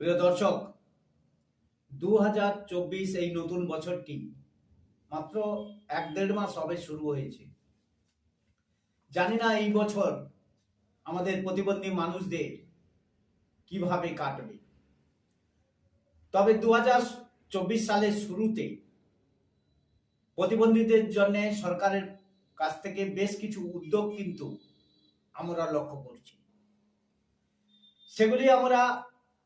প্রিয় দর্শক, দুহাজার চব্বিশ এই নতুন বছরটি মাত্র এক দেড় মাস হবে শুরু হয়েছে। জানি না এই বছর আমাদের প্রতিবন্ধী মানুষদের কীভাবে কাটবে। তবে দু সালের শুরুতে প্রতিবন্ধীদের জন্য সরকারের কাছ থেকে বেশ কিছু উদ্যোগ কিন্তু আমরা লক্ষ্য করছি। সেগুলি আমরা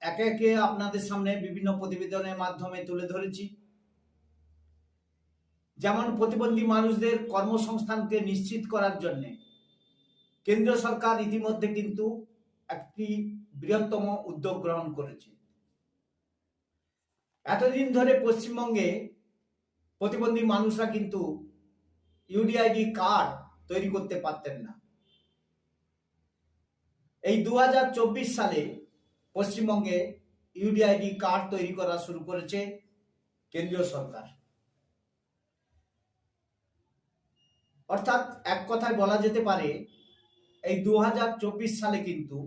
একে একে আপনাদের সামনে বিভিন্ন প্রতিবেদনের মাধ্যমে তুলে ধরেছি। যেমন প্রতিবন্ধী মানুষদের কর্মসংস্থানকে নিশ্চিত করার জন্য কেন্দ্র সরকার ইতিমধ্যে কিন্তু একটি বৃহত্তম উদ্যোগ গ্রহণ করেছে। এতদিন ধরে পশ্চিমবঙ্গে প্রতিবন্ধী মানুষরা কিন্তু ইউডিআইডি কার্ড তৈরি করতে পারতেন না। এই দু হাজার চব্বিশ সালে পশ্চিমবঙ্গে ইউডিআইডি কার্ড তৈরি করা শুরু করেছে কেন্দ্রীয় সরকার। অর্থাৎ এক কথায় বলা যেতে পারে, এই দু হাজার চব্বিশ সালে কিন্তু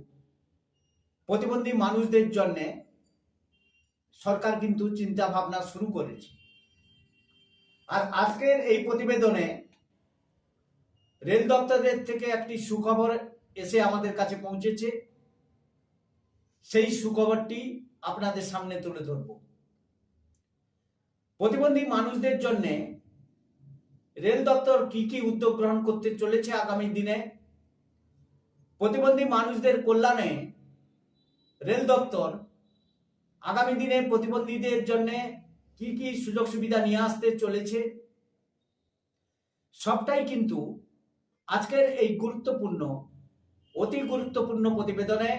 প্রতিবন্ধী মানুষদের জন্য সরকার কিন্তু চিন্তা ভাবনা শুরু করেছে। আর আজকের এই প্রতিবেদনে রেল দপ্তরের থেকে একটি সুখবর এসে আমাদের কাছে পৌঁছেছে। সেই সুখবরটি আপনাদের সামনে তুলে ধরব। প্রতিবন্ধী মানুষদের জন্য রেল দপ্তর কি কি উদ্যোগ গ্রহণ করতে চলেছে আগামী দিনে? প্রতিবন্ধী মানুষদের কল্যাণে রেল দপ্তর আগামী দিনে প্রতিবন্ধীদের জন্য কি কি সুযোগ সুবিধা নিয়ে আসতে চলেছে? সবটাই কিন্তু আজকের এই গুরুত্বপূর্ণ, অতি গুরুত্বপূর্ণ প্রতিবেদনে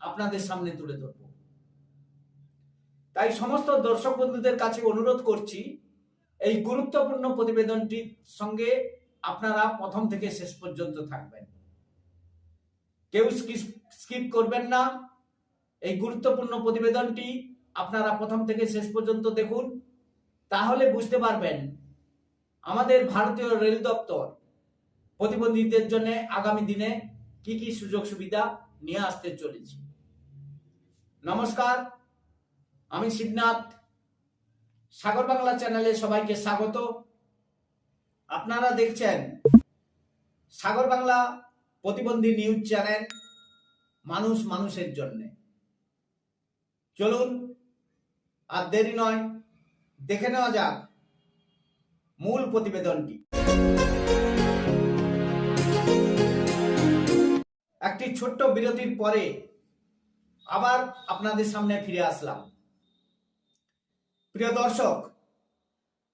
আপনাদের সামনে তুলে ধরব। তাই সমস্ত দর্শক বন্ধুদের কাছে অনুরোধ করছি, এই গুরুত্বপূর্ণ প্রতিবেদনটির সঙ্গে আপনারা প্রথম থেকে শেষ পর্যন্ত থাকবেন। কেউ স্কিপ করবেন না। এই গুরুত্বপূর্ণ প্রতিবেদনটি আপনারা প্রথম থেকে শেষ পর্যন্ত দেখুন। তাহলে বুঝতে পারবেন, আমাদের ভারতীয় রেল দপ্তর প্রতিবন্ধীদের জন্য আগামী দিনে কি কি সুযোগ সুবিধা নিয়ে আসতে চলেছি। নমস্কার, আমি শিবনাথ। সাগর বাংলা চ্যানেলে সবাইকে স্বাগত। আপনারা দেখছেন সাগর বাংলা প্রতিবন্ধী নিউজ চ্যানেল, মানুষ মানুষের জন্য। চলুন, আর দেরি নয়, দেখে নেওয়া যাক মূল প্রতিবেদনটি। একটি ছোট্ট বিরতির পরে আবার আপনাদের সামনে ফিরে আসলাম। প্রিয় দর্শক,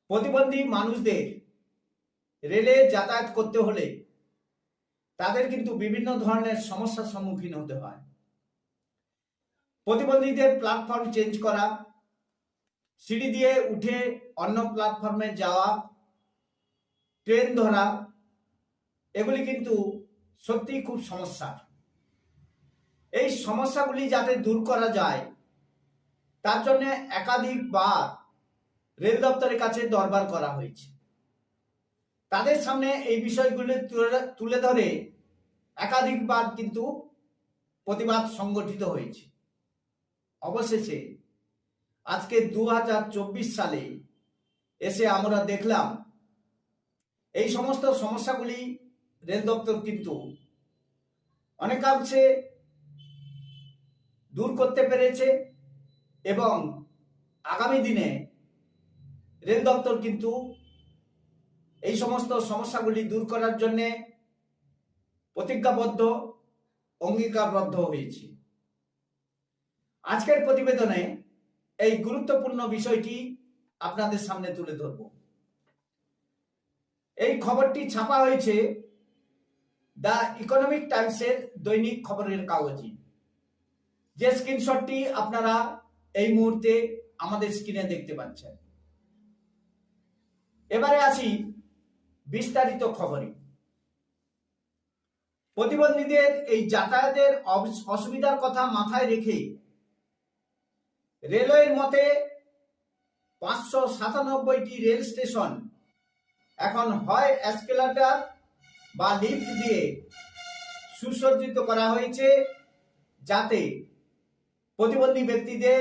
প্রতিবন্ধী মানুষদের রেলে যাতায়াত করতে হলে তাদের কিন্তু বিভিন্ন ধরনের সমস্যার সম্মুখীন হতে হয়। প্রতিবন্ধীদের প্ল্যাটফর্ম চেঞ্জ করা, সিঁড়ি দিয়ে উঠে অন্য প্ল্যাটফর্মে যাওয়া ট্রেন ধরা, এগুলি কিন্তু সত্যিই খুব সমস্যার। এই সমস্যাগুলি যাতে দূর করা যায়, তার জন্য একাধিকবার রেল দপ্তরের কাছে দরবার করা হয়েছে। তাদের সামনে এই বিষয়গুলি তুলে ধরে একাধিকবার কিন্তু প্রতিবাদ সংগঠিত হয়েছে। অবশেষে আজকে দু হাজার চব্বিশ সালে এসে আমরা দেখলাম, এই সমস্ত সমস্যাগুলি রেল দপ্তর কিন্তু অনেকাংশে দূর করতে পেরেছে এবং আগামী দিনে রেল দপ্তর কিন্তু এই সমস্ত সমস্যাগুলি দূর করার জন্য প্রতিজ্ঞাবদ্ধ, অঙ্গীকারবদ্ধ হয়েছে। আজকের প্রতিবেদনে এই গুরুত্বপূর্ণ বিষয়টি আপনাদের সামনে তুলে ধরব। এই খবরটি ছাপা হয়েছে দ্য ইকোনমিক টাইমসের দৈনিক খবরের কাগজে। যে স্ক্রিনশটটি আপনারা এই মুহূর্তে আমাদের স্ক্রিনে দেখতে পাচ্ছেন। এবারে আসি বিস্তারিত খবরে। প্রতিবন্ধীদের এই যাতায়াতের অসুবিধার কথা মাথায় রেখে রেলওয়ের মতে পাঁচশো সাতানব্বইটি রেল স্টেশন এখন হয় এসকেলেটর বা লিফট দিয়ে সুসজ্জিত করা হয়েছে যাতে প্রতিবন্ধী ব্যক্তিদের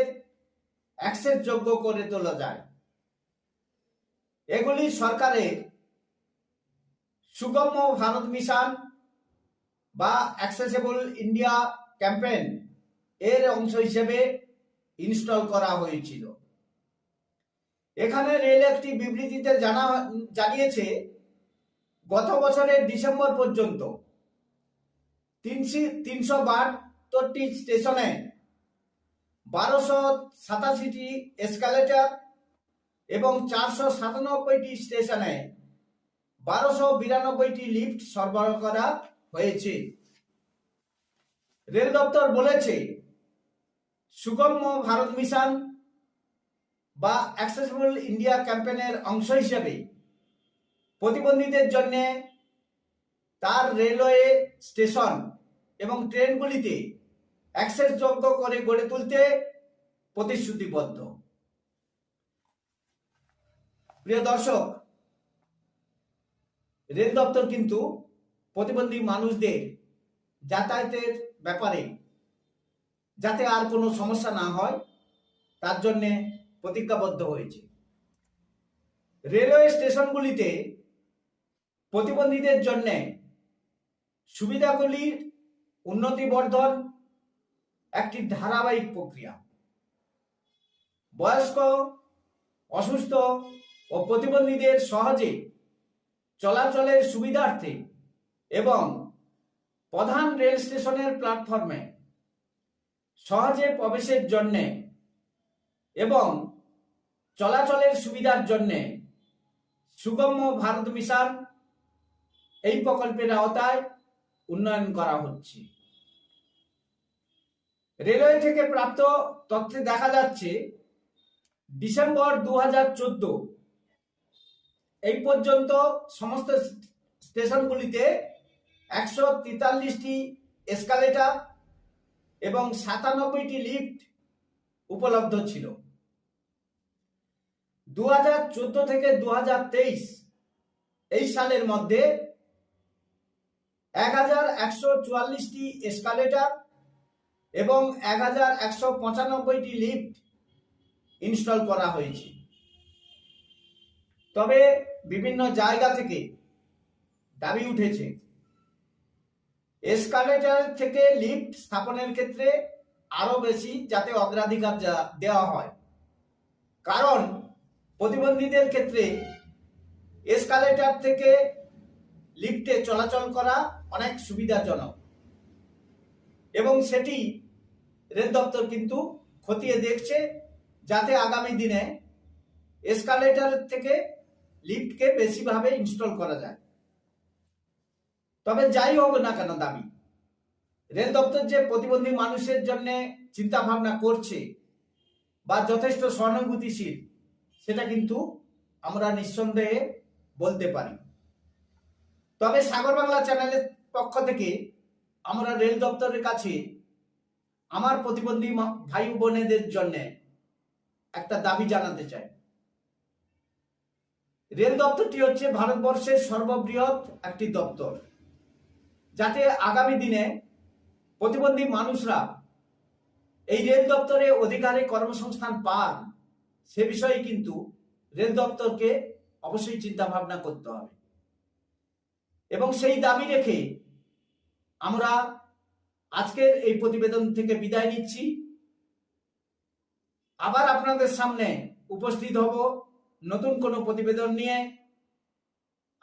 অ্যাক্সেস যোগ্য করে তোলা যায়। এগুলি সরকারের সুগম্য ভারত মিশন বা অ্যাক্সেসেবল ইন্ডিয়া ক্যাম্পেইন এর অংশ হিসেবে ইনস্টল করা হয়েছিল। এখানে রেল একটি বিবৃতিতে জানা, জানিয়েছে, গত বছরের ডিসেম্বর পর্যন্ত তিনশি, তিনশো বাহাত্তরটি স্টেশনে বারোশো সাতাশিটি এসকালেটর এবং চারশো সাতানব্বইটি স্টেশনে বারোশো বিরানব্বইটি লিফট সরবরাহ করা হয়েছে। রেল দপ্তর বলেছে, সুগম্য ভারত মিশন বা অ্যাক্সেসিবল ইন্ডিয়া ক্যাম্পেনের অংশ হিসেবে প্রতিবন্ধীদের জন্যে তার রেলওয়ে স্টেশন এবং ট্রেনগুলিতে অ্যাক্সেস যোগ্য করে গড়ে তুলতে প্রতিশ্রুতিবদ্ধ। প্রিয় দর্শক, রেল দপ্তর কিন্তু প্রতিবন্ধী মানুষদের যাতায়াতের ব্যাপারে যাতে আর কোনো সমস্যা না হয়, তার জন্যে প্রতিজ্ঞাবদ্ধ হয়েছে। রেলওয়ে স্টেশনগুলিতে প্রতিবন্ধীদের জন্যে সুবিধাগুলির উন্নতি বর্ধন একটি ধারাবাহিক প্রক্রিয়া। বয়স্ক, অসুস্থ ও প্রতিবন্ধীদের সহজে চলাচলের সুবিধার্থে এবং প্রধান রেল স্টেশনের প্ল্যাটফর্মে সহজে প্রবেশের জন্যে এবং চলাচলের সুবিধার জন্যে সুগম্য ভারত মিশন এই প্রকল্পের আওতায় উন্নয়ন করা হচ্ছে। রেলওয়ে থেকে প্রাপ্ত তথ্যে দেখা যাচ্ছে, ডিসেম্বর দু হাজার চোদ্দ, এই পর্যন্ত সমস্ত স্টেশনগুলিতে একশো তেতাল্লিশটি এসকালেটার এবং সাতানব্বইটি লিফট উপলব্ধ ছিল। দু চোদ্দ থেকে দু হাজার তেইশ, এই সালের মধ্যে এক হাজার একশো চুয়াল্লিশটি এসকালেটার এবং এক হাজার একশো পঁচানব্বইটি লিফট ইনস্টল করা হয়েছে। তবে বিভিন্ন জায়গা থেকে দাবি উঠেছে, এসকালেটার থেকে লিফট স্থাপনের ক্ষেত্রে আরও বেশি যাতে অগ্রাধিকার দেওয়া হয়। কারণ প্রতিবন্ধীদের ক্ষেত্রে এসকালেটার থেকে লিফটে চলাচল করা অনেক সুবিধাজনক এবং সেটি রেল দপ্তর কিন্তু খতিয়ে দেখছে যাতে আগামী দিনে এসকালেটার থেকে লিফটকে বেশিভাবে ইনস্টল করা যায়। তবে যাই হোক না কেন দাবি, রেল দপ্তর যে প্রতিবন্ধী মানুষের জন্য চিন্তা ভাবনা করছে বা যথেষ্ট সহানুভূতিশীল সেটা কিন্তু আমরা নিঃসন্দেহে বলতে পারি। তবে সাগর বাংলা চ্যানেলের পক্ষ থেকে আমরা রেল দপ্তরের কাছে আমার প্রতিবন্ধী ভাই বোনেদের জন্য একটা দাবি জানাতে চাই। রেল দপ্তরটি হচ্ছে ভারতবর্ষের সর্ববৃহৎ একটি দপ্তর, যাতে আগামী দিনে প্রতিবন্ধী মানুষরা এই রেল দপ্তরে অধিকারে কর্মসংস্থান পান, সে বিষয়ে কিন্তু রেল দপ্তরকে অবশ্যই চিন্তা ভাবনা করতে হবে। এবং সেই দাবি রেখে আমরা আজকের এই প্রতিবেদন থেকে বিদায় নিচ্ছি। আবার আপনাদের সামনে উপস্থিত হব নতুন কোনো প্রতিবেদন নিয়ে।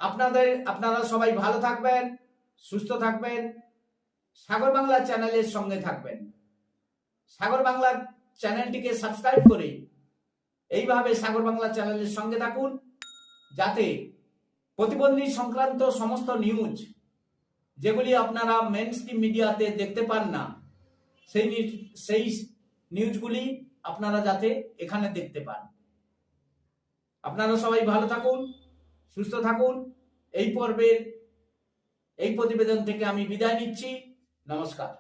আপনাদের, আপনারা সবাই ভালো থাকবেন, সুস্থ থাকবেন, সাগর বাংলা চ্যানেলের সঙ্গে থাকবেন। সাগর বাংলা চ্যানেলটিকে সাবস্ক্রাইব করে এইভাবে সাগর বাংলা চ্যানেলের সঙ্গে থাকুন, যাতে প্রতিবন্ধী সংক্রান্ত সমস্ত নিউজ যেগুলি আপনারা মেন স্ট্রিম মিডিয়াতে দেখতে পান না, সেই সেই নিউজগুলি আপনারা যাতে এখানে দেখতে পান। আপনারা সবাই ভালো থাকুন, সুস্থ থাকুন। এই পর্বের, এই প্রতিবেদন থেকে আমি বিদায় নিচ্ছি। নমস্কার।